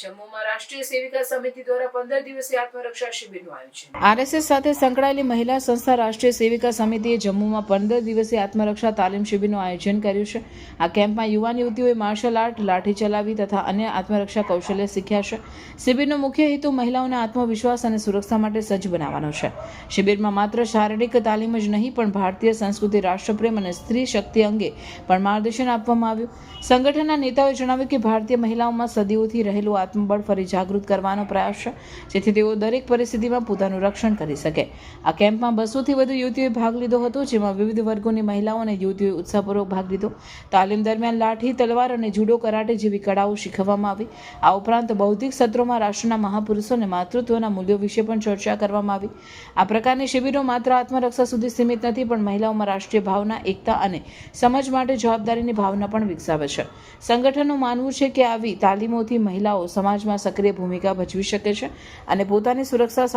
રાષ્ટ્રીય સેવિકા સમિતિ દ્વારા પંદર દિવસીય આત્મરક્ષા શિબિરનું આયોજન. આરએસએસ સાથે સંકળાયેલી મહિલા સંસ્થા રાષ્ટ્રીય સેવિકા સમિતિએ જમ્મુમાં પંદર દિવસીય આત્મરક્ષા તાલીમ શિબિરનું આયોજન કર્યું છે. આ કેમ્પમાં યુવાન યુવતીઓએ માર્શલ આર્ટ, લાઠી ચલાવી તથા અન્ય આત્મરક્ષા કૌશલ્ય શીખ્યા છે. શિબિરનો મુખ્ય હેતુ મહિલાઓને આત્મવિશ્વાસ અને સુરક્ષા માટે સજ્જ બનાવવાનો છે. શિબિરમાં માત્ર શારીરિક તાલીમ જ નહીં, પણ ભારતીય સંસ્કૃતિ, રાષ્ટ્રપ્રેમ અને સ્ત્રી શક્તિ અંગે પણ માર્ગદર્શન આપવામાં આવ્યું. સંગઠનના નેતાઓએ જણાવ્યું કે ભારતીય મહિલાઓમાં સદીઓથી રહેલું આત્મબળ ફરી જાગૃત કરવાનો પ્રયાસ છે, જેથી તેઓ દરેક પરિસ્થિતિમાં પોતાનું રક્ષણ કરી શકે. આ કેમ્પમાં બસોથી વધુ યુવતીઓએ ભાગ લીધો હતો, જેમાં વિવિધ વર્ગોની મહિલાઓ અને યુવતીઓએ ઉત્સાહપૂર્વક ભાગ લીધો. તાલીમ દરમિયાન લાઠી, તલવાર અને જુડો કરાટે જેવી કળાઓ શીખવવામાં આવી. આ ઉપરાંત બૌદ્ધિક સત્રોમાં રાષ્ટ્રના મહાપુરુષો અને માતૃત્વના મૂલ્યો વિશે પણ ચર્ચા કરવામાં આવી. આ પ્રકારની શિબિરો માત્ર આત્મરક્ષા સુધી સીમિત નથી, પણ મહિલાઓમાં રાષ્ટ્રીય ભાવના, એકતા અને સમજ માટે જવાબદારીની ભાવના પણ વિકસાવે છે. સંગઠનનું માનવું છે કે આવી તાલીમોથી મહિલાઓ સમાજમાં સક્રિય ભૂમિકા ભજવી શકે છે અને પોતાની સુરક્ષા